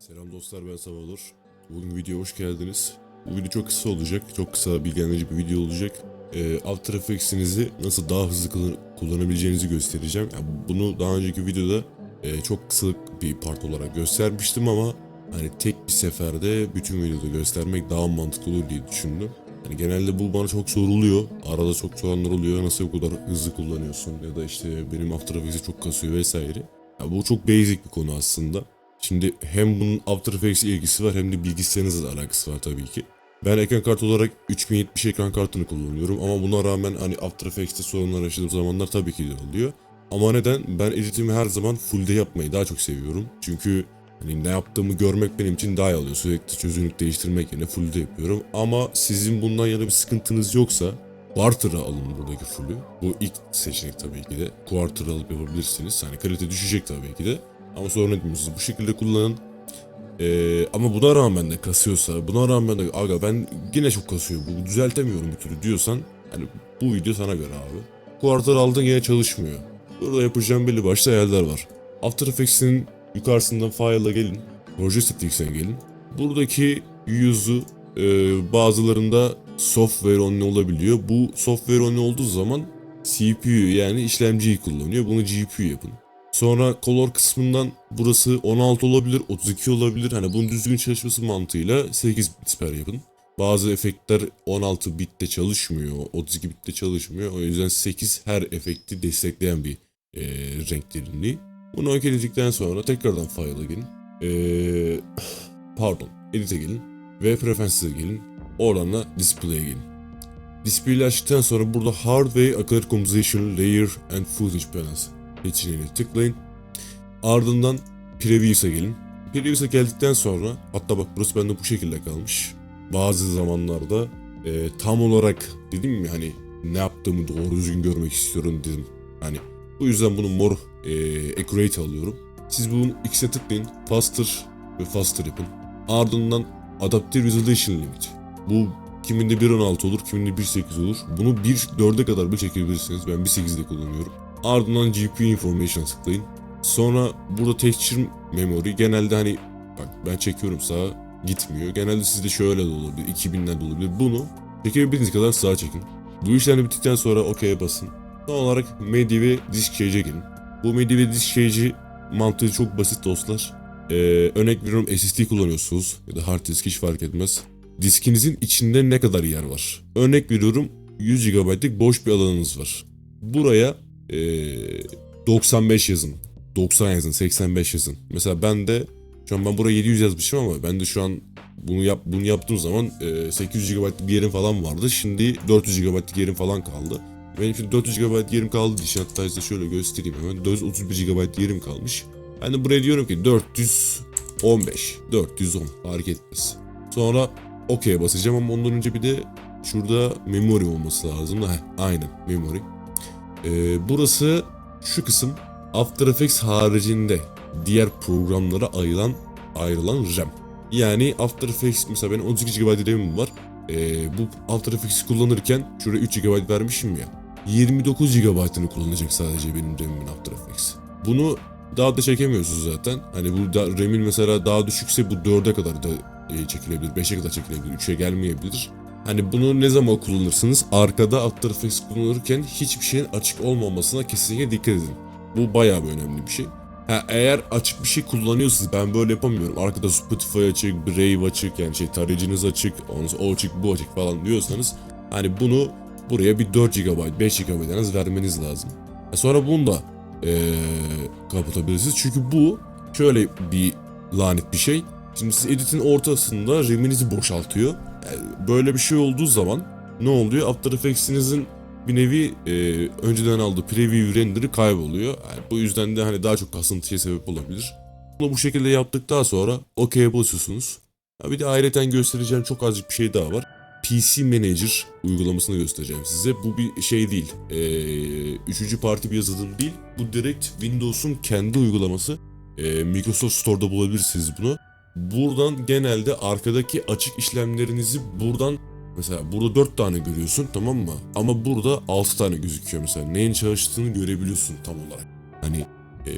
Selam dostlar ben Savalur. Bugün videoya hoş geldiniz. Bu video çok kısa olacak. Çok kısa bilgilendirici bir video olacak. Ee, After Effects'inizi nasıl daha hızlı kullan- kullanabileceğinizi göstereceğim. Yani bunu daha önceki videoda e, çok kısa bir part olarak göstermiştim ama hani tek bir seferde bütün videoda göstermek daha mantıklı olur diye düşündüm. Yani genelde bu bana çok soruluyor. Arada çok soranlar oluyor. Nasıl bu kadar hızlı kullanıyorsun ya da işte benim After Effects'i çok kasıyor vesaire. Ya bu çok basic bir konu aslında. Şimdi hem bunun After Effects'e ilgisi var hem de bilgisayarınızla alakası var tabii ki. Ben ekran kartı olarak 3070 ekran kartını kullanıyorum ama buna rağmen hani After Effects'te sorunlar yaşadığım zamanlar tabii ki de oluyor. Ama neden? Ben editimi her zaman full'de yapmayı daha çok seviyorum. Çünkü hani ne yaptığımı görmek benim için daha iyi oluyor. Sürekli çözünürlük değiştirmek yerine full'de yapıyorum. Ama sizin bundan yana bir sıkıntınız yoksa Quarter'a alın buradaki full'ü. Bu ilk seçenek tabii ki de. Quarter'a alıp yapabilirsiniz. Hani kalite düşecek tabii ki de. Ama sorun etmiyorsunuz. Bu şekilde kullanın. Ee, ama buna rağmen de kasıyorsa, buna rağmen de aga ben yine çok kasıyor bu düzeltemiyorum bir türlü diyorsan hani bu video sana göre abi. Quarter aldın yine çalışmıyor. Burada yapacağım belli başlı ayarlar var. After Effects'in yukarısından file'a gelin. Proje Statistics'e gelin. Buradaki yüzü e, bazılarında software only olabiliyor. Bu software only olduğu zaman CPU yani işlemciyi kullanıyor. Bunu GPU yapın. Sonra color kısmından burası 16 olabilir, 32 olabilir. Hani bunun düzgün çalışması mantığıyla 8 bit per yapın. Bazı efektler 16 bitte çalışmıyor, 32 bitte çalışmıyor. O yüzden 8 her efekti destekleyen bir e, renk derinliği. Bunu okeyledikten sonra tekrardan file'a gelin. E, pardon, edit'e gelin ve preferences'e gelin. Oradan da display'e gelin. Display'i açtıktan sonra burada Hardware Acrylic Composition Layer and Footage Balance seçeneğine tıklayın. Ardından Previews'a gelin. Previews'a geldikten sonra hatta bak burası bende bu şekilde kalmış. Bazı zamanlarda e, tam olarak dedim mi hani ne yaptığımı doğru düzgün görmek istiyorum dedim. Hani bu yüzden bunu mor e, accurate alıyorum. Siz bunun X'e tıklayın. Faster ve faster yapın. Ardından Adaptive Resolution Limit. Bu kiminde 1.16 olur, kiminde 1.8 olur. Bunu 1.4'e kadar bir çekebilirsiniz. Ben 1.8'de kullanıyorum. Ardından GPU Information tıklayın. Sonra burada Texture Memory genelde hani bak ben çekiyorum sağa gitmiyor. Genelde sizde şöyle de olabilir, 2000'ler de olabilir. Bunu çekebildiğiniz kadar sağa çekin. Bu işlem bittikten sonra OK'ye basın. Son olarak Media ve Disk Cage'e gelin. Bu Media ve Disk Cage'i mantığı çok basit dostlar. Ee, örnek veriyorum SSD kullanıyorsunuz ya da hard disk hiç fark etmez. Diskinizin içinde ne kadar yer var? Örnek veriyorum 100 GB'lık boş bir alanınız var. Buraya ee, 95 yazın. 90 yazın, 85 yazın. Mesela ben de şu an ben buraya 700 yazmışım ama ben de şu an bunu yap bunu yaptığım zaman e, 800 GB'lık bir yerim falan vardı. Şimdi 400 GB'lık yerim falan kaldı. Benim şimdi 400 GB yerim kaldı için hatta size şöyle göstereyim hemen. 431 GB yerim kalmış. Ben de buraya diyorum ki 415, 410 fark etmez. Sonra OK'ye basacağım ama ondan önce bir de şurada memory olması lazım. Heh, aynen memory. Ee, burası şu kısım After Effects haricinde diğer programlara ayrılan ayrılan RAM. Yani After Effects mesela benim 18 GB RAM'im var. Ee, bu After Effects'i kullanırken şuraya 3 GB vermişim ya. 29 GB'ını kullanacak sadece benim RAM'imin After Effects. Bunu daha da çekemiyorsunuz zaten. Hani bu da, RAM'in mesela daha düşükse bu 4'e kadar da e, çekilebilir, 5'e kadar çekilebilir, 3'e gelmeyebilir. Hani bunu ne zaman kullanırsınız? Arkada After Effects kullanırken hiçbir şeyin açık olmamasına kesinlikle dikkat edin. Bu bayağı bir önemli bir şey. Ha, eğer açık bir şey kullanıyorsunuz ben böyle yapamıyorum. Arkada Spotify açık, Brave açık yani şey tarayıcınız açık, o açık bu açık falan diyorsanız hani bunu buraya bir 4 GB, 5 GB en az vermeniz lazım. Sonra bunu da ee, kapatabilirsiniz. Çünkü bu şöyle bir lanet bir şey. Şimdi siz editin ortasında RAM'inizi boşaltıyor. Böyle bir şey olduğu zaman ne oluyor? After Effects'inizin bir nevi e, önceden aldığı preview render'ı kayboluyor. Yani bu yüzden de hani daha çok kasıntıya sebep olabilir. Bunu bu şekilde yaptıktan sonra OK'ye basıyorsunuz. Ha bir de ayrıca göstereceğim çok azıcık bir şey daha var. PC Manager uygulamasını göstereceğim size. Bu bir şey değil. Ee, üçüncü parti bir yazılım değil. Bu direkt Windows'un kendi uygulaması. Ee, Microsoft Store'da bulabilirsiniz bunu. Buradan genelde arkadaki açık işlemlerinizi buradan Mesela burada 4 tane görüyorsun tamam mı? Ama burada 6 tane gözüküyor mesela. Neyin çalıştığını görebiliyorsun tam olarak. Hani ee,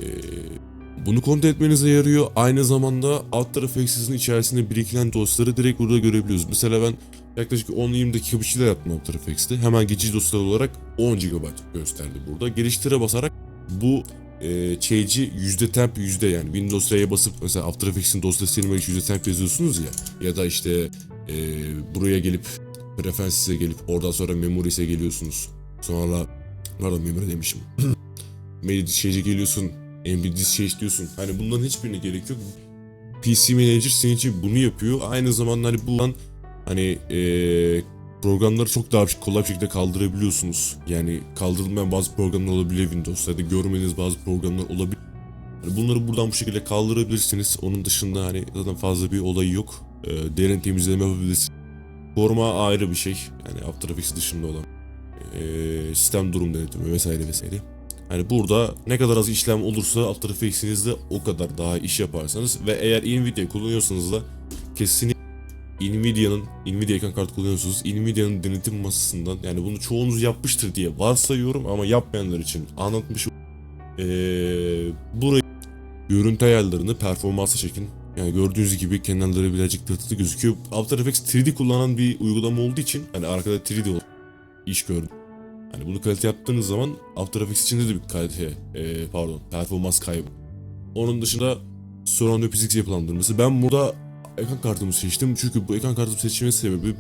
Bunu kontrol etmenize yarıyor. Aynı zamanda After Effects'in içerisinde biriken dosyaları direkt burada görebiliyoruz. Mesela ben yaklaşık 10-20 dakika bir şeyler yaptım After Effects'te. Hemen geçici dosyalar olarak 10 GB gösterdi burada. Geliştire basarak bu e, yüzde temp yüzde yani Windows R'ye basıp mesela After Effects'in dosyası silmek yüzde temp yazıyorsunuz ya ya da işte e, buraya gelip Preferences'e gelip oradan sonra Memories'e geliyorsunuz. Sonra pardon memory demişim. Media şeyce geliyorsun. Embedded şey istiyorsun. Hani bunların hiçbirine gerek yok. PC Manager senin için bunu yapıyor. Aynı zamanda hani buradan hani eee programları çok daha kolay şekilde kaldırabiliyorsunuz. Yani kaldırılmayan bazı programlar olabilir Windows'ta ya da görmediğiniz bazı programlar olabilir. Hani bunları buradan bu şekilde kaldırabilirsiniz. Onun dışında hani zaten fazla bir olayı yok. Eee derin temizleme yapabilirsiniz. Koruma ayrı bir şey. Yani After Effects dışında olan eee, sistem durum denetimi vesaire vesaire. Hani burada ne kadar az işlem olursa After Effects'inizde o kadar daha iş yaparsanız ve eğer Nvidia kullanıyorsanız da kesinlikle Nvidia'nın Nvidia ekran kartı kullanıyorsunuz. Nvidia'nın denetim masasından yani bunu çoğunuz yapmıştır diye varsayıyorum ama yapmayanlar için anlatmışım. Ee, burayı görüntü ayarlarını performansa çekin. Yani gördüğünüz gibi kenarları birazcık tırtılı gözüküyor. After Effects 3D kullanan bir uygulama olduğu için hani arkada 3D olan iş gördüm. Hani bunu kalite yaptığınız zaman After Effects içinde de bir kalite, e, pardon, performans kaybı. Onun dışında surround physics yapılandırması. Ben burada ekran kartımı seçtim çünkü bu ekran kartımı seçmemin sebebi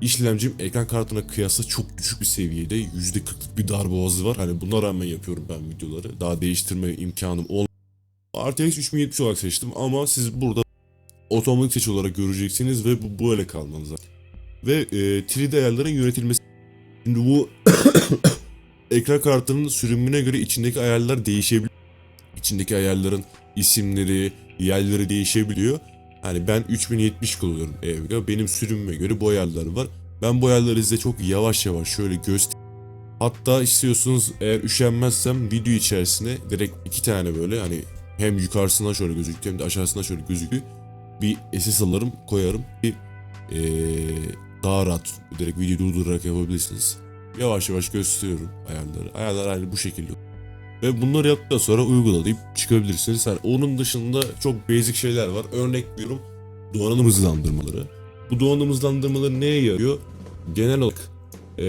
işlemcim ekran kartına kıyasla çok düşük bir seviyede. %40'lık bir darboğazı var. Hani buna rağmen yapıyorum ben videoları. Daha değiştirme imkanım ol. RTX 3070 olarak seçtim ama siz burada otomatik seçi olarak göreceksiniz ve bu böyle kalmanız. Ve e, 3D ayarların yönetilmesi Şimdi bu ekran kartının sürümüne göre içindeki ayarlar değişebiliyor. İçindeki ayarların isimleri, yerleri değişebiliyor. Hani ben 3070 kullanıyorum evde. Benim sürümüme göre bu ayarlar var. Ben bu ayarları size çok yavaş yavaş şöyle göster. Hatta istiyorsunuz eğer üşenmezsem video içerisine direkt iki tane böyle hani hem yukarısından şöyle gözüktü hem de aşağısından şöyle gözüktü. Bir SS alırım koyarım. Bir eee daha rahat direkt video durdurarak yapabilirsiniz. Yavaş yavaş gösteriyorum ayarları. Ayarlar aynı bu şekilde. Ve bunları yaptıktan sonra uygula deyip çıkabilirsiniz. Yani onun dışında çok basic şeyler var. Örnek veriyorum donanım hızlandırmaları. Bu donanım hızlandırmaları neye yarıyor? Genel olarak eee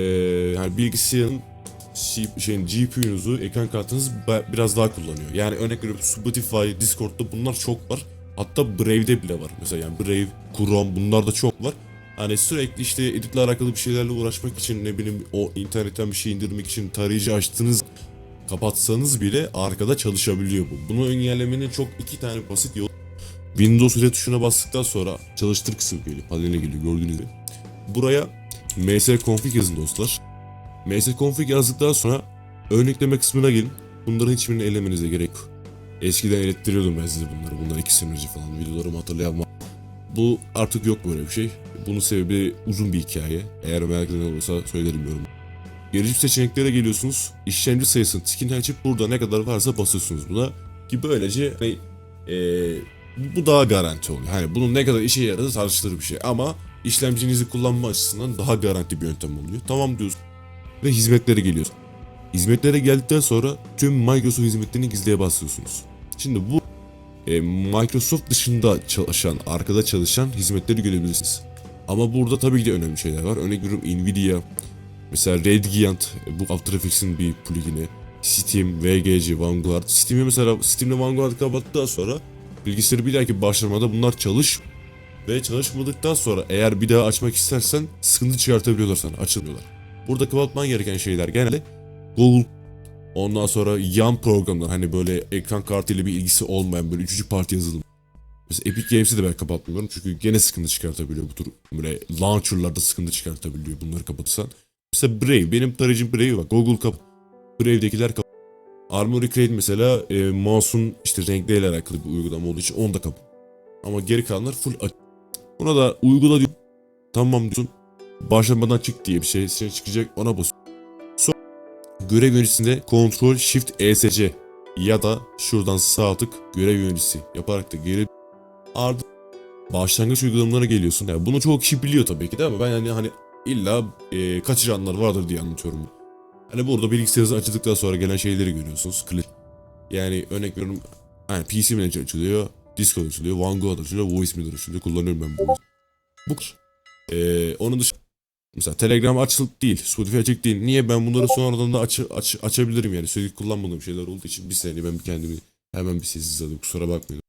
yani bilgisayarın şeyin GPU'nuzu, ekran kartınızı ba- biraz daha kullanıyor. Yani örnek veriyorum Spotify, Discord'da bunlar çok var. Hatta Brave'de bile var. Mesela yani Brave, Chrome bunlar da çok var. Hani sürekli işte editle alakalı bir şeylerle uğraşmak için ne bileyim o internetten bir şey indirmek için tarayıcı açtınız kapatsanız bile arkada çalışabiliyor bu. Bunu engellemenin çok iki tane basit yol. Windows ile tuşuna bastıktan sonra çalıştır kısmı geliyor. Paneline geliyor gördüğünüz gibi. Buraya msconfig yazın dostlar. msconfig yazdıktan sonra örnekleme kısmına gelin. Bunların hiçbirini elemenize gerek yok. Eskiden elettiriyordum ben size bunları. Bunlar iki sene önce falan videolarımı hatırlayamam. Bu artık yok böyle bir şey. Bunun sebebi uzun bir hikaye. Eğer merak eden olursa söylerim yorum. Gelişim seçeneklere geliyorsunuz. İşlemci sayısını tikini açıp burada ne kadar varsa basıyorsunuz buna. Ki böylece hani, eee, bu daha garanti oluyor. Hani bunun ne kadar işe yaradığı tartışılır bir şey. Ama işlemcinizi kullanma açısından daha garanti bir yöntem oluyor. Tamam diyorsun. Ve hizmetlere geliyorsun. Hizmetlere geldikten sonra tüm Microsoft hizmetlerini gizliye basıyorsunuz. Şimdi bu e, Microsoft dışında çalışan, arkada çalışan hizmetleri görebilirsiniz. Ama burada tabii ki de önemli şeyler var. Örnek veriyorum Nvidia, mesela Radiant, bu After Effects'in bir plugini, Steam, VGC, Vanguard. Steam'e mesela Steam'le Vanguard'ı kapattıktan sonra bilgisayarı bir dahaki başlamada bunlar çalış ve çalışmadıktan sonra eğer bir daha açmak istersen sıkıntı çıkartabiliyorlar sana, açılmıyorlar. Burada kapatman gereken şeyler genelde Google Ondan sonra yan programlar hani böyle ekran kartıyla bir ilgisi olmayan böyle üçüncü parti yazılım. Mesela Epic Games'i de ben kapatmıyorum çünkü gene sıkıntı çıkartabiliyor bu tür böyle launcherlarda sıkıntı çıkartabiliyor bunları kapatırsan. Mesela Brave benim tarayıcım Brave var Google kap Brave'dekiler kap Armory Crate mesela e, mouse'un işte renkleriyle alakalı bir uygulama olduğu için onu da kap. Ama geri kalanlar full açık. Buna da uygula diyor. Tamam diyorsun. Başlamadan çık diye bir şey, şey çıkacak ona bas. Görev yöneticisinde Ctrl Shift ESC ya da şuradan sağ tık görev yöneticisi yaparak da geri ardından başlangıç uygulamalarına geliyorsun. Yani bunu çoğu kişi biliyor tabii ki de ama ben yani hani illa e, kaçıranlar vardır diye anlatıyorum. Hani burada bilgisayarınızı açıldıktan sonra gelen şeyleri görüyorsunuz. Yani örnek veriyorum Yani PC Manager açılıyor, Discord açılıyor, OneGo açılıyor, Voice açılıyor. Kullanıyorum ben bu. Bu kadar. Ee, onun dışında mesela Telegram açık değil, Spotify açık değil. Niye ben bunları sonradan da aç, aç, açabilirim yani. Sürekli kullanmadığım şeyler olduğu için bir saniye ben kendimi hemen bir sessiz alayım kusura bakmayın.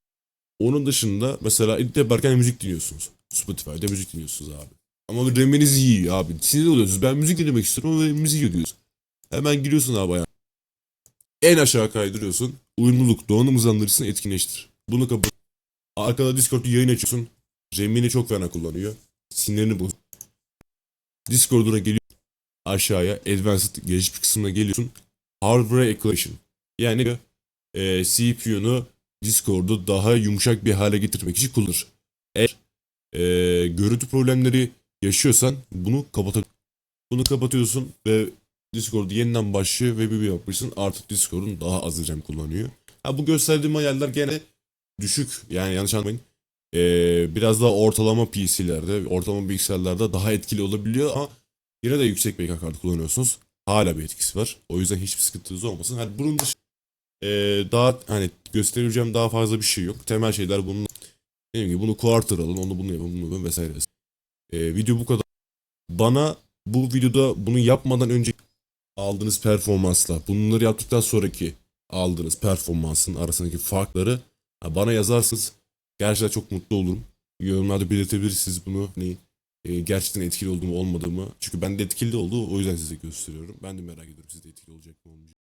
Onun dışında mesela edit yaparken müzik dinliyorsunuz. Spotify'da müzik dinliyorsunuz abi. Ama RAM'iniz yiyor abi. Sinir oluyorsunuz. Ben müzik dinlemek istiyorum ve müzik ödüyorsun. Hemen giriyorsun abi. En aşağı kaydırıyorsun. Uyumluluk, donanım hızlandırıcısını etkinleştir. Bunu kapat. Arkada Discord'da yayın açıyorsun. RAM'ini çok fena kullanıyor. Sinirini boz. Discord'una geliyor. Aşağıya Advanced gelişmiş kısmına geliyorsun. Hardware Equation. Yani e, CPU'nu Discord'u daha yumuşak bir hale getirmek için kullanır. Eğer e, görüntü problemleri yaşıyorsan bunu kapat bunu kapatıyorsun ve Discord yeniden başlıyor ve bir yapmışsın. Artık Discord'un daha az RAM kullanıyor. Ha bu gösterdiğim ayarlar gene düşük. Yani yanlış anlamayın. Ee, biraz daha ortalama PC'lerde, ortalama bilgisayarlarda daha etkili olabiliyor ama yine de yüksek bir kartı kullanıyorsunuz. Hala bir etkisi var. O yüzden hiçbir sıkıntınız olmasın. Hani bunun dışında ee, daha hani göstereceğim daha fazla bir şey yok. Temel şeyler bunun dediğim gibi bunu quarter alın, onu bunu yapın, bunu yapın vesaire. Ee, video bu kadar. Bana bu videoda bunu yapmadan önce aldığınız performansla bunları yaptıktan sonraki aldığınız performansın arasındaki farkları bana yazarsınız. Gerçekten çok mutlu olurum. Yorumlarda belirtebilirsiniz bunu. Hani, e, gerçekten etkili olduğumu olmadığımı. Çünkü ben de etkili oldu. O yüzden size gösteriyorum. Ben de merak ediyorum siz de etkili olacak mı olmayacak.